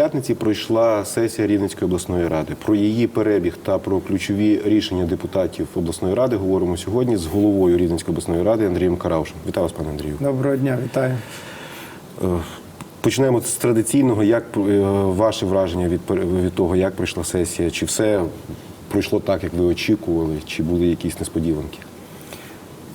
П'ятниці пройшла сесія Рівненської обласної ради. Про її перебіг та про ключові рішення депутатів обласної ради говоримо сьогодні з головою Рівненської обласної ради Андрієм Караушем. Вітаю вас, пане Андрію. Доброго дня, вітаю. Е, Почнемо з традиційного. Як е, ваше враження від, від того, як пройшла сесія? Чи все пройшло так, як ви очікували, чи були якісь несподіванки?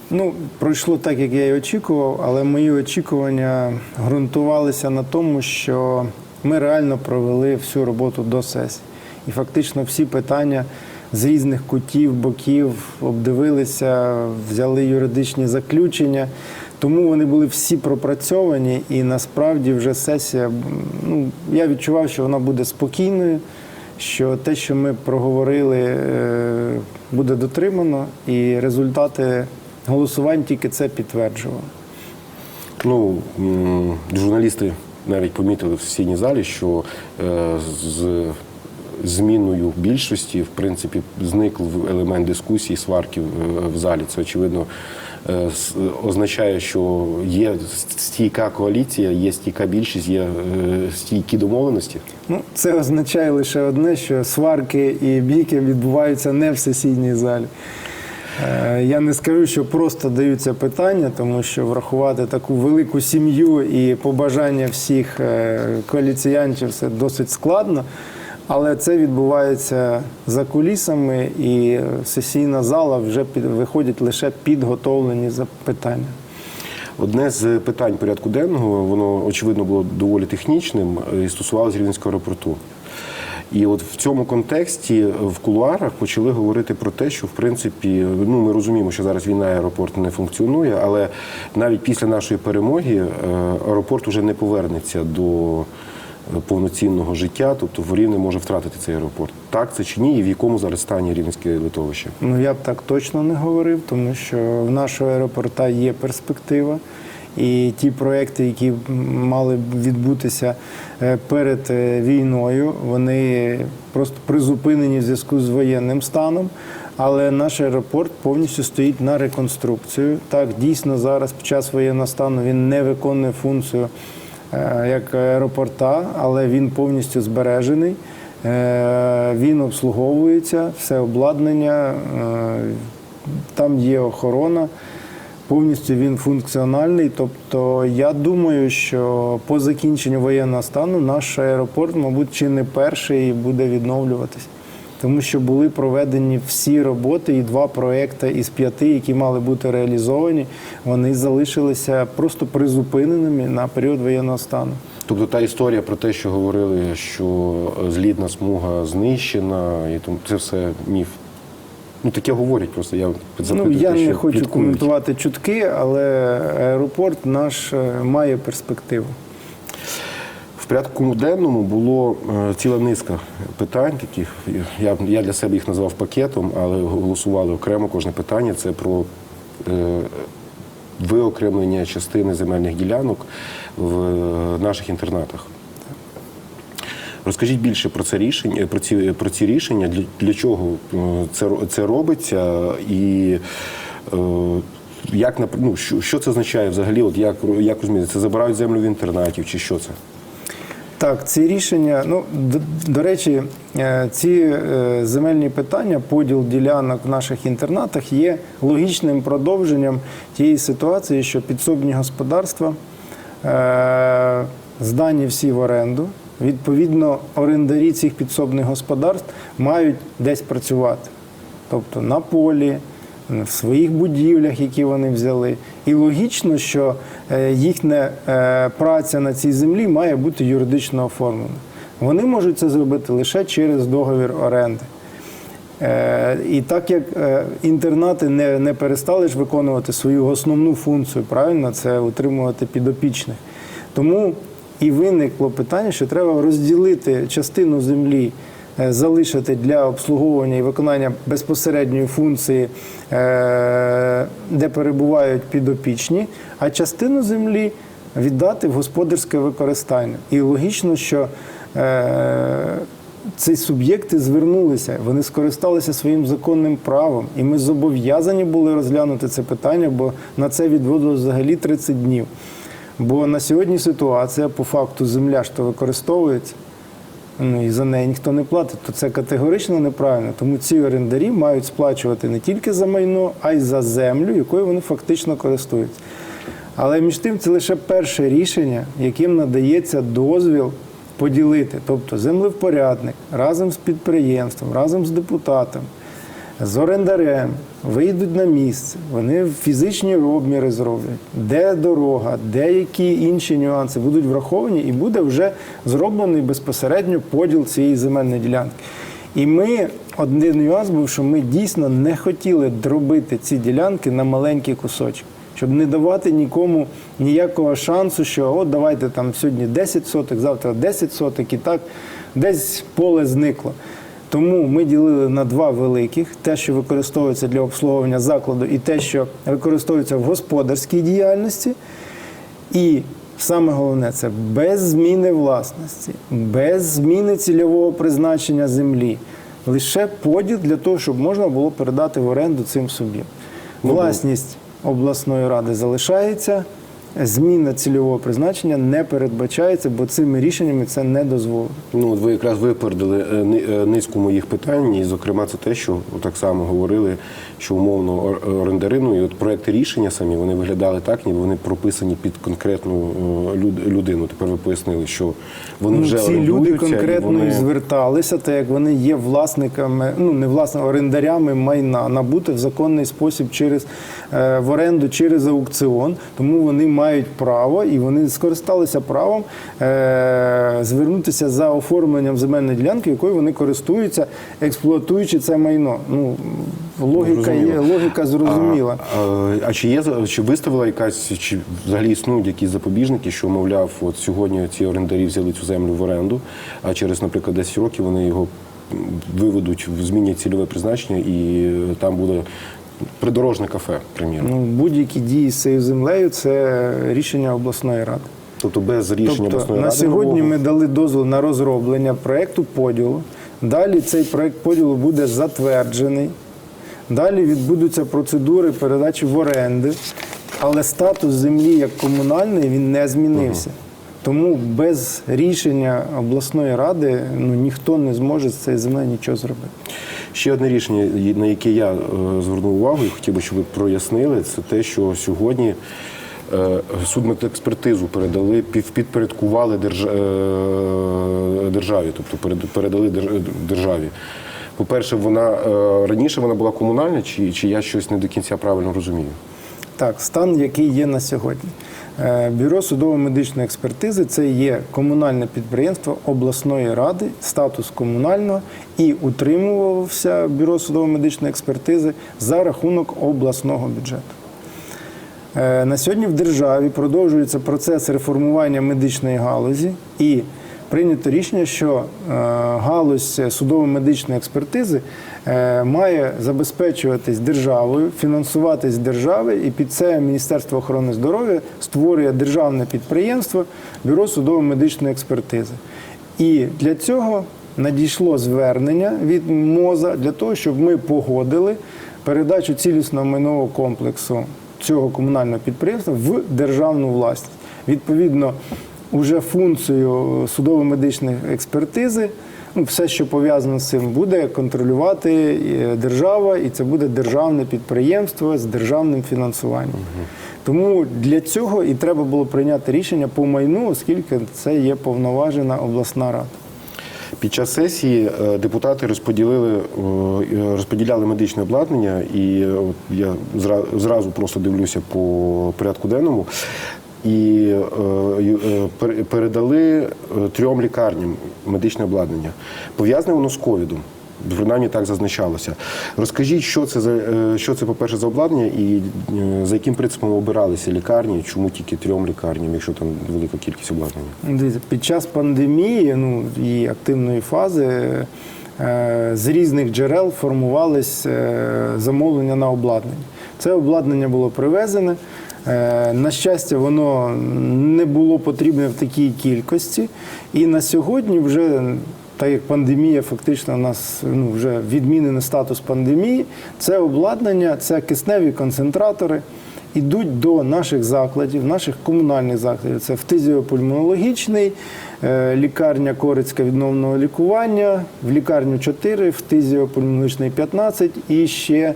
Ну, пройшло так, як я і очікував, але мої очікування ґрунтувалися на тому, що ми реально провели всю роботу до сесії. І фактично всі питання з різних кутів, боків обдивилися, взяли юридичні заключення. Тому вони були всі пропрацьовані, і насправді вже сесія, ну я відчував, що вона буде спокійною, що те, що ми проговорили, е, буде дотримано, і результати голосувань тільки це підтверджували. Ну, журналісти навіть помітили в сесійній залі, що е, з зміною більшості, в принципі, зник елемент дискусії, сварків е, в залі. Це очевидно е, означає, що є стійка коаліція, є стійка більшість, є стійкі домовленості. Ну, це означає лише одне, що сварки і бійки відбуваються не в сесійній залі. Е, Я не скажу, що просто даються питання, тому що врахувати таку велику сім'ю і побажання всіх е, коаліціянтів це досить складно. Але це відбувається за кулісами, і сесійна зала вже під, виходять лише підготовлені запитання. Одне з питань порядку денного, воно очевидно було доволі технічним е, і стосувалося Рівненського аеропорту. І от в цьому контексті е, в кулуарах почали говорити про те, що в принципі ну ми розуміємо, що зараз війна аеропорт не функціонує, але навіть після нашої перемоги е, аеропорт вже не повернеться до е, повноцінного життя, тобто в Рівне може втратити цей аеропорт. Так це чи ні, і в якому зараз стані Рівненське литовище? Ну я б так точно не говорив, тому що в нашого аеропорта є перспектива. І ті проекти, які мали відбутися е, перед е, війною, вони просто призупинені в зв'язку з воєнним станом. Але наш аеропорт повністю стоїть на реконструкцію. Так, дійсно зараз під час воєнного стану він не виконує функцію е, як аеропорта, але він повністю збережений. Він обслуговується, все обладнання, там є охорона. Повністю він функціональний. Тобто, я думаю, що по закінченню воєнного стану наш аеропорт, мабуть, чи не перший буде відновлюватись. Тому що були проведені всі роботи і два проекти із п'яти, які мали бути реалізовані, вони залишилися просто призупиненими на період воєнного стану. Тобто та історія про те, що говорили, що злітна смуга знищена, і тому це все міф. Ну таке говорять просто. Я Ну, я не хочу пліткують. коментувати чутки, але аеропорт наш е, має перспективу. В порядку денному було е, ціла низка питань таких. Я, я для себе їх назвав пакетом, але голосували окремо кожне питання. Це про е, виокремлення частини земельних ділянок в е, наших інтернатах. Розкажіть більше про це рішення, про ці про ці рішення, для, для чого е, це це робиться, і е, як ну, що, що це означає взагалі? От як як розумієте, це забирають землю в інтернатів, чи що це? Так, ці рішення, ну до, до речі, е, ці е, земельні питання, поділ ділянок в наших інтернатах є логічним продовженням тієї ситуації, що підсобні господарства здані всі в оренду. Відповідно, орендарі цих підсобних господарств мають десь працювати, тобто на полі, в своїх будівлях, які вони взяли. І логічно, що е, їхня е, праця на цій землі має бути юридично оформлена. Вони можуть це зробити лише через договір оренди. Е, І так як інтернати не, не перестали ж виконувати свою основну функцію, правильно, це утримувати підопічних. Тому і виникло питання, що треба розділити частину землі, е, залишити для обслуговування і виконання безпосередньої функції, е, де перебувають підопічні, а частину землі віддати в господарське використання. І логічно, що е, ці суб'єкти звернулися, вони скористалися своїм законним правом, і ми зобов'язані були розглянути це питання, бо на це відводилось взагалі 30 днів. Бо на сьогодні ситуація по факту земля, що використовується, ну і за неї ніхто не платить, то це категорично неправильно. Тому ці орендарі мають сплачувати не тільки за майно, а й за землю, якою вони фактично користуються. Але між тим це лише перше рішення, яким надається дозвіл поділити. Тобто землевпорядник разом з підприємством, разом з депутатом, з орендарем вийдуть на місце, вони фізичні обміри зроблять, де дорога, де які інші нюанси будуть враховані, і буде вже зроблений безпосередньо поділ цієї земельної ділянки. І ми один нюанс був, що ми дійсно не хотіли дробити ці ділянки на маленькі кусочки, щоб не давати нікому ніякого шансу, що от давайте там сьогодні 10 соток, завтра 10 соток, і так десь поле зникло. Тому ми ділили на два великих: те, що використовується для обслуговування закладу, і те, що використовується в господарській діяльності. І саме головне це без зміни власності, без зміни цільового призначення землі. Лише поділ для того, щоб можна було передати в оренду цим собі. Власність обласної ради залишається, зміна цільового призначення не передбачається, бо цими рішеннями це не дозволено. Ну, от ви якраз випередили е, е, низку моїх питань, і, зокрема, це те, що так само говорили, що умовно ор- орендарину, і от проекти рішення самі вони виглядали так, ніби вони прописані під конкретну е, людину. Тепер ви пояснили, що вони вже Ну, ці люди орендуються, і конкретно вони... зверталися, так як вони є власниками, ну не власниками, орендарями майна, набути в законний спосіб через в оренду через аукціон. Тому вони мають право і вони скористалися правом е, звернутися за оформленням земельної ділянки, якою вони користуються, експлуатуючи це майно. Ну логіка є, логіка зрозуміла. А, а, а чи є чи виставила якась, чи взагалі існують якісь запобіжники, що мовляв, от сьогодні ці орендарі взяли цю землю в оренду, а через, наприклад, 10 років вони його виведуть, змінять цільове призначення, і е, там буде придорожне кафе, приміром. Ну, будь-які дії з цією землею це рішення обласної ради. Тобто без рішення Тобто обласної на ради сьогодні нового- ми дали дозвіл на розроблення проекту поділу. Далі цей проект поділу буде затверджений. Далі відбудуться процедури передачі в оренди, але статус землі як комунальний він не змінився. Тому без рішення обласної ради ну, ніхто не зможе з цієї землі нічого зробити. Ще одне рішення, на яке я е, звернув увагу і хотів би, щоб ви прояснили, це те, що сьогодні е, судмедекспертизу передали, підпорядкували е, державі, тобто передали державі. По-перше, вона раніше вона була комунальна, чи, чи я щось не до кінця правильно розумію? Так, стан, який є на сьогодні. Е, Бюро судово-медичної експертизи це є комунальне підприємство обласної ради, статус комунального, і утримувався бюро судово-медичної експертизи за рахунок обласного бюджету. Е, На сьогодні в державі продовжується процес реформування медичної галузі і прийнято рішення, що е, галузь судово-медичної експертизи е, має забезпечуватись державою, фінансуватись державою, і під це Міністерство охорони здоров'я створює державне підприємство Бюро судово-медичної експертизи. І для цього надійшло звернення від МОЗа для того, щоб ми погодили передачу цілісного майнового комплексу цього комунального підприємства в державну власність. Відповідно, уже функцію судово-медичної експертизи, ну, все, що пов'язано з цим, буде контролювати е, держава, і це буде державне підприємство з державним фінансуванням. Тому для цього і треба було прийняти рішення по майну, оскільки це є повноважена обласна рада. Під час сесії е, депутати розподілили, е, розподіляли медичне обладнання, і я зразу просто дивлюся по порядку денному. І е, е, пер- передали е, трьом лікарням медичне обладнання. Пов'язане воно з ковідом. Принаймні так зазначалося. Розкажіть, що це за що це, по-перше, за обладнання, і за яким принципом обиралися лікарні, чому тільки трьом лікарням, якщо там велика кількість обладнання? Під час пандемії, ну і активної фази, з різних джерел формувались е, замовлення на обладнання. Це обладнання було привезене. Е, На щастя, воно не було потрібне в такій кількості. І на сьогодні вже. Так як пандемія фактично у нас ну, вже відмінений статус пандемії, це обладнання, це кисневі концентратори, йдуть до наших закладів, наших комунальних закладів. Це фтизіопульмонологічний, лікарня Корицька відновного лікування, в лікарню 4, в фтизіопульмонологічний 15 і ще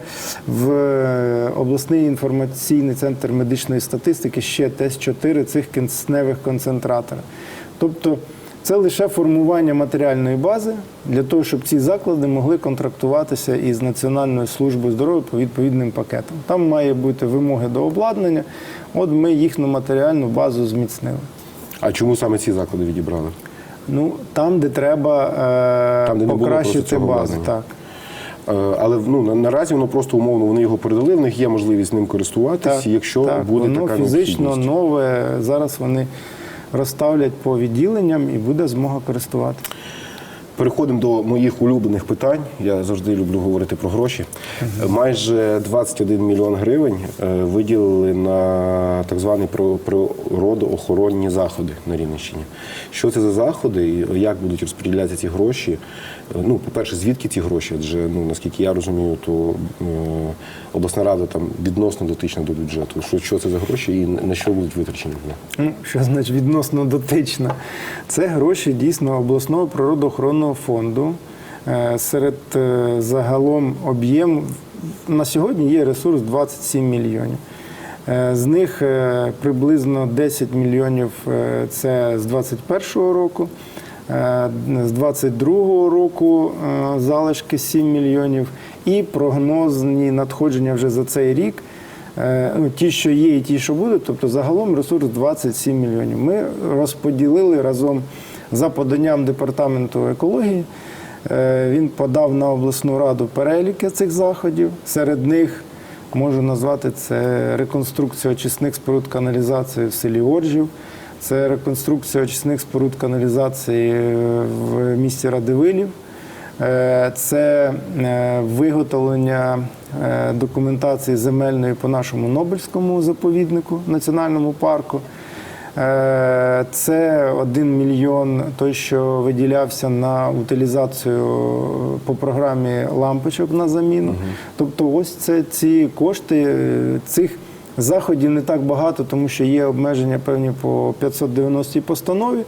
в е, обласний інформаційний центр медичної статистики ще теж 4 цих кисневих концентратора. Тобто це лише формування матеріальної бази для того, щоб ці заклади могли контрактуватися із Національною службою здоров'я по відповідним пакетам. Там має бути вимоги до обладнання. От ми їхню матеріальну базу зміцнили. А чому саме ці заклади відібрали? Ну там, де треба е, Там, де покращити базу. Так. Е, Але ну наразі воно просто умовно вони його передали. В них є можливість ним користуватись, якщо так, буде воно така фізично нове. Зараз вони розставлять по відділенням і буде змога користувати. Переходимо до моїх улюблених питань. Я завжди люблю говорити про гроші. Майже 21 мільйон гривень е, виділили на так звані природоохоронні заходи на Рівненщині. Що це за заходи і як будуть розподілятися ці гроші? Ну, по-перше, звідки ці гроші? Адже ну наскільки я розумію, то е, обласна рада там відносно дотична до бюджету. Що, що це за гроші і на що будуть витрачені? Ну, що значить відносно дотична? Це гроші дійсно обласного природоохоронного фонду. Е, Серед е, загалом об'єм на сьогодні є ресурс 27 мільйонів. Е, З них приблизно 10 мільйонів це з 2021 року. Е, З 22-го року е, залишки 7 мільйонів і прогнозні надходження вже за цей рік Е, ну, ті, що є, і ті, що будуть, тобто загалом ресурс 27 мільйонів. Ми розподілили разом за поданням департаменту екології. Він подав на обласну раду переліки цих заходів. Серед них можу назвати це реконструкція очисних споруд каналізації в селі Оржів. Це реконструкція очисних споруд каналізації в місті Радивилів. Е, Це е, виготовлення е, документації земельної по нашому Нобельському заповіднику, національному парку. Це 1 мільйон той, що виділявся на утилізацію по програмі лампочок на заміну. Тобто, ось це ці кошти цих. Заходів не так багато, тому що є обмеження певні по 590 постанові.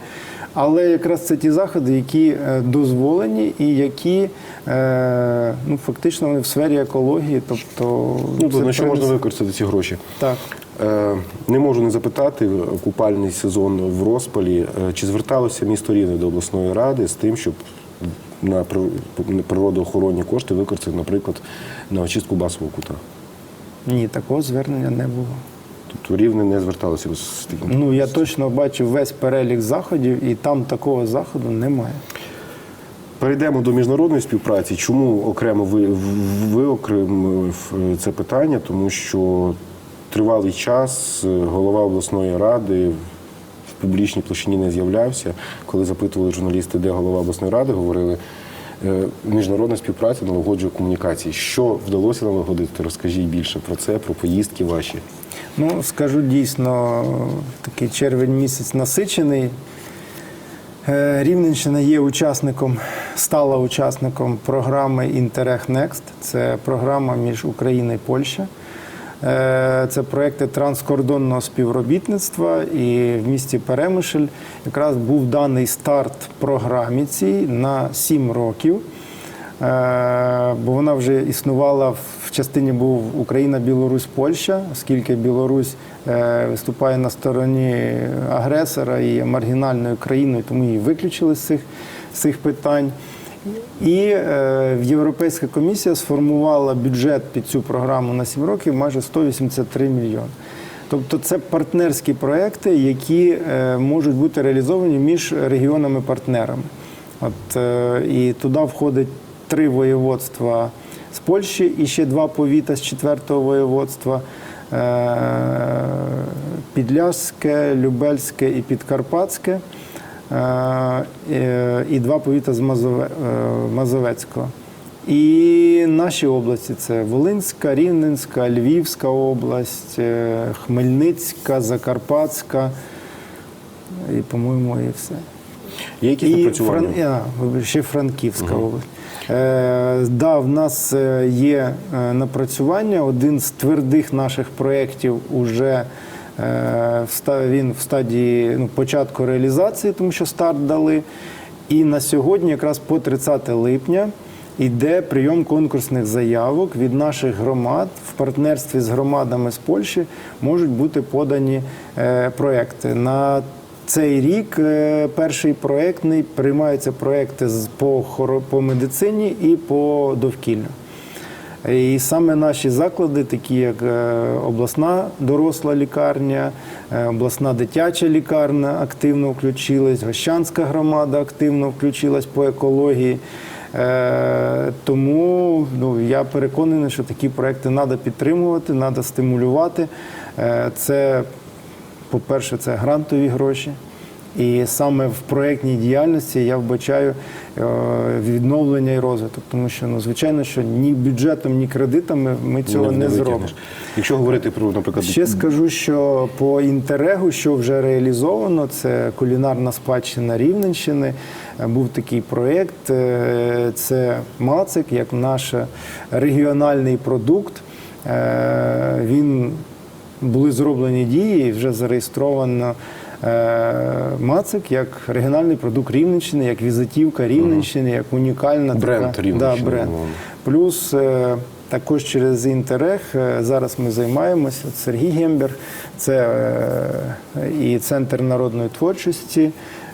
Але якраз це ті заходи, які е, дозволені і які е, ну, фактично вони в сфері екології. Тобто, Ну, то на що можна використати ці гроші? Так. Е, Не можу не запитати купальний сезон в розпалі. Чи зверталося місто Рівне до обласної ради з тим, щоб на природоохоронні кошти використати, наприклад, на очистку басового кута? Ні, такого звернення не було. Тобто Рівне не зверталося з таким. Ну я точно бачив весь перелік заходів, і там такого заходу немає. Перейдемо до міжнародної співпраці. Чому окремо ви, в- виокремив е, це питання? Тому що тривалий час е, голова обласної ради в публічній площині не з'являвся. Коли запитували журналісти, де голова обласної ради, говорили. Е, Міжнародна співпраця налагоджує комунікації. Що вдалося налагодити? Розкажіть більше про це, про поїздки ваші. Ну, скажу дійсно, такий червень місяць насичений. Е, Рівненщина є учасником, стала учасником програми Інтерех Next. Це програма між Україною і Польщею. Е, Це проекти транскордонного співробітництва. І в місті Перемишль якраз був даний старт програмі цій на 7 років. Е, бо вона вже існувала в частині був Україна, Білорусь, Польща, оскільки Білорусь е, виступає на стороні агресора і є маргінальною країною, тому її виключили з цих, з цих питань. І е, Європейська комісія сформувала бюджет під цю програму на 7 років майже 183 мільйони. Тобто це партнерські проекти, які е, можуть бути реалізовані між регіонами-партнерами. От, е, і туди входить три воєводства з Польщі і ще два повіта з четвертого воєводства. Е, Підляське, Любельське і Підкарпатське. Е, І два повіта з е, Мазовецького. І наші області це Волинська, Рівненська, Львівська область, е, Хмельницька, Закарпатська. І, по-моєму, і все. Є якісь І? Фран... а, ще Франківська область. Е, да, в нас є напрацювання. Один з твердих наших проєктів уже він в стадії ну, початку реалізації, тому що старт дали. І на сьогодні, якраз по 30 липня, йде прийом конкурсних заявок від наших громад в партнерстві з громадами з Польщі можуть бути подані е, проекти. На цей рік е, перший проектний приймаються проекти по, по медицині і по довкіллю. І саме наші заклади, такі як е, обласна доросла лікарня, е, обласна дитяча лікарня активно включилась, Гощанська громада активно включилась по екології. Е, Тому ну, я переконаний, що такі проекти треба підтримувати, треба стимулювати. Це по-перше, це грантові гроші. І саме в проєктній діяльності я вбачаю е, відновлення і розвиток, тому що ну звичайно, що ні бюджетом, ні кредитами ми цього не, зробимо. Якщо говорити про, наприклад, Ще скажу, що по інтерегу, що вже реалізовано, це кулінарна спадщина Рівненщини. Е, Був такий проєкт. е, Це Мацик, як наш регіональний продукт. Він були зроблені дії, вже зареєстровано Мацик як регіональний продукт Рівненщини, як візитівка Рівненщини, як унікальна Бренд така, Рівненщини, Да, бренд. Плюс е, також через Інтерег е, зараз ми займаємося. Сергій Гемберг, це е, і Центр народної творчості,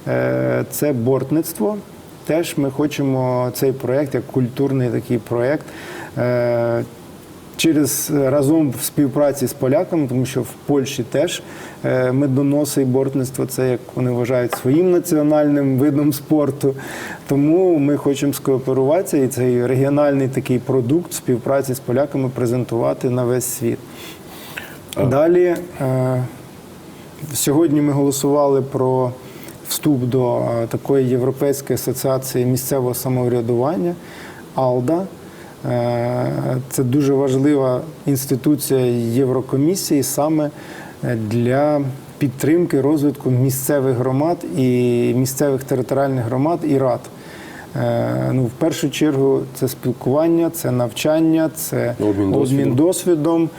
е, це бортництво. Теж ми хочемо цей проєкт, як культурний такий проєкт. Е, Через разом в співпраці з поляками, тому що в Польщі теж е, медоноси і бортництво це як вони вважають своїм національним видом спорту. Тому ми хочемо скооперуватися і цей регіональний такий продукт в співпраці з поляками презентувати на весь світ. Далі е, сьогодні ми голосували про вступ до е, такої Європейської асоціації місцевого самоврядування АЛДА. Е, Це дуже важлива інституція Єврокомісії саме е, для підтримки розвитку місцевих громад і місцевих територіальних громад і рад. Е, Ну, в першу чергу, це спілкування, це навчання, це Обмін досвідом. досвідом.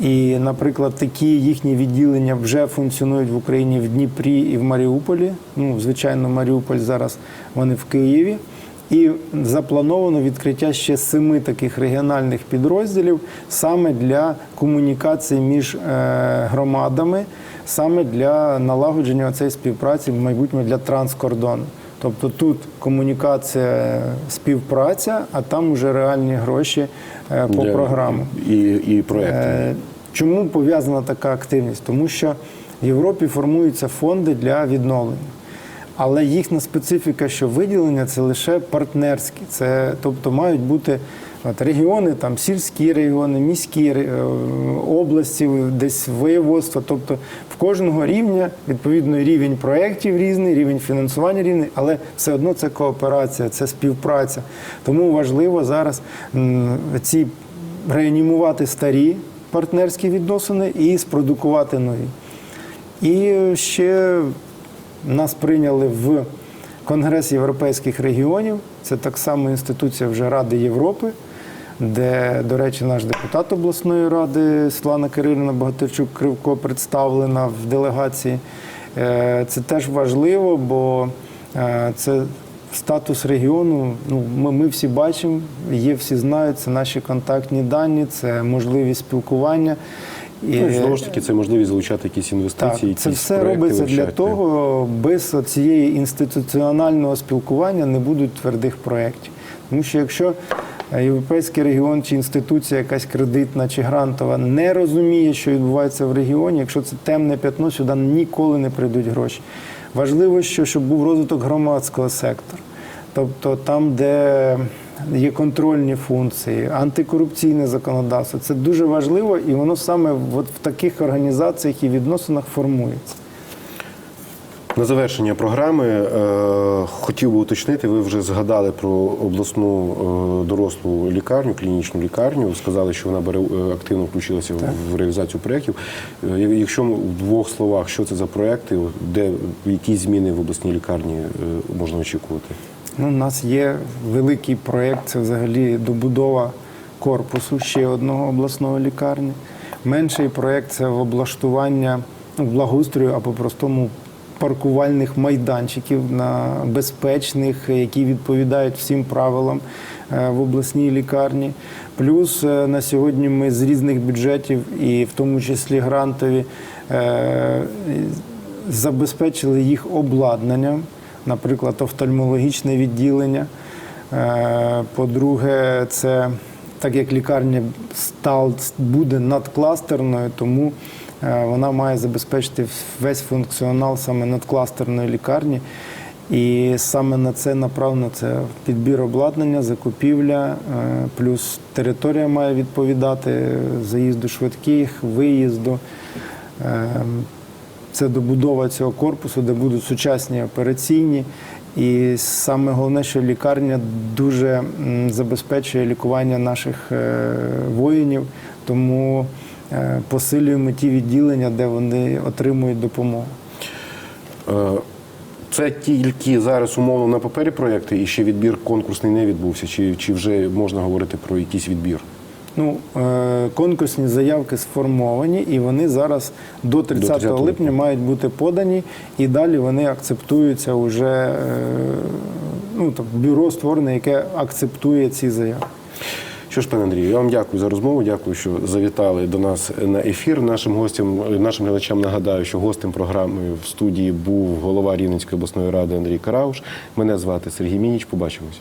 І, наприклад, такі їхні відділення вже функціонують в Україні в Дніпрі і в Маріуполі. Ну, звичайно, Маріуполь зараз вони в Києві. І заплановано відкриття ще семи таких регіональних підрозділів саме для комунікації між е, громадами, саме для налагодження цієї співпраці в майбутньому для транскордону. Тобто тут комунікація, співпраця, а там вже реальні гроші е, по для- програмам. і, і проекти. Е, Чому пов'язана така активність? Тому що в Європі формуються фонди для відновлення. Але їхня специфіка, що виділення це лише партнерські. Це, тобто мають бути от, регіони, там сільські регіони, міські е, області, десь воєводства. Тобто в кожного рівня відповідно рівень проєктів різний, рівень фінансування різний, але все одно це кооперація, це співпраця. Тому важливо зараз ці реанімувати старі партнерські відносини і спродукувати нові. І ще нас прийняли в Конгрес європейських регіонів. Це так само інституція вже Ради Європи, де, до речі, наш депутат обласної ради Світлана Кирилівна Богатирчук Кривко представлена в делегації. Е, Це теж важливо, бо е, це статус регіону. Ну, ми, ми всі бачимо, є, всі знають, це наші контактні дані, це можливість спілкування. І- Ну, знову ж таки, це можливість залучати якісь так, інвестиції. це якісь все проекти робиться для того, без цієї інституціонального спілкування не будуть твердих проєктів. Тому що якщо е, європейський регіон чи інституція якась кредитна чи грантова не розуміє, що відбувається в регіоні, якщо це темне п'ятно, сюди ніколи не прийдуть гроші. Важливо, що щоб був розвиток громадського сектору. Тобто там, де є контрольні функції, антикорупційне законодавство, це дуже важливо, і воно саме от в таких організаціях і відносинах формується. На завершення програми е, хотів би уточнити, ви вже згадали про обласну е, дорослу лікарню, клінічну лікарню. Сказали, що вона бере е, активно включилася в- в реалізацію проєктів. Е, Якщо в двох словах, що це за проєкти, де які зміни в обласній лікарні е, можна очікувати? Ну, у нас є великий проєкт, це взагалі добудова корпусу ще одного обласного лікарні. Менший проєкт це облаштування ну, а по-простому паркувальних майданчиків на безпечних, які відповідають всім правилам е, в обласній лікарні. Плюс е, на сьогодні ми з різних бюджетів, і в тому числі грантові, е, забезпечили їх обладнанням, наприклад, офтальмологічне відділення. Е, По-друге, це так як лікарня стал, буде надкластерною, тому е, вона має забезпечити весь функціонал саме надкластерної лікарні. І саме на це направлено це підбір обладнання, закупівля, е, плюс територія має відповідати заїзду швидких, виїзду. Це добудова цього корпусу, де будуть сучасні операційні. І саме головне, що лікарня дуже забезпечує лікування наших е, воїнів, тому е, посилюємо ті відділення, де вони отримують допомогу. Е, Це тільки зараз умовно на папері проєкти, і ще відбір конкурсний не відбувся, чи, чи вже можна говорити про якийсь відбір? Ну, е, конкурсні заявки сформовані, і вони зараз до 30, 30 липня липня. мають бути подані, і далі вони акцептуються вже е, ну, так, бюро створене, яке акцептує ці заяви. Що ж, пане Андрію, я вам дякую за розмову. Дякую, що завітали до нас на ефір. Нашим гостям, нашим глядачам нагадаю, що гостем програми в студії був голова Рівненської обласної ради Андрій Карауш. Мене звати Сергій Мініч. Побачимось.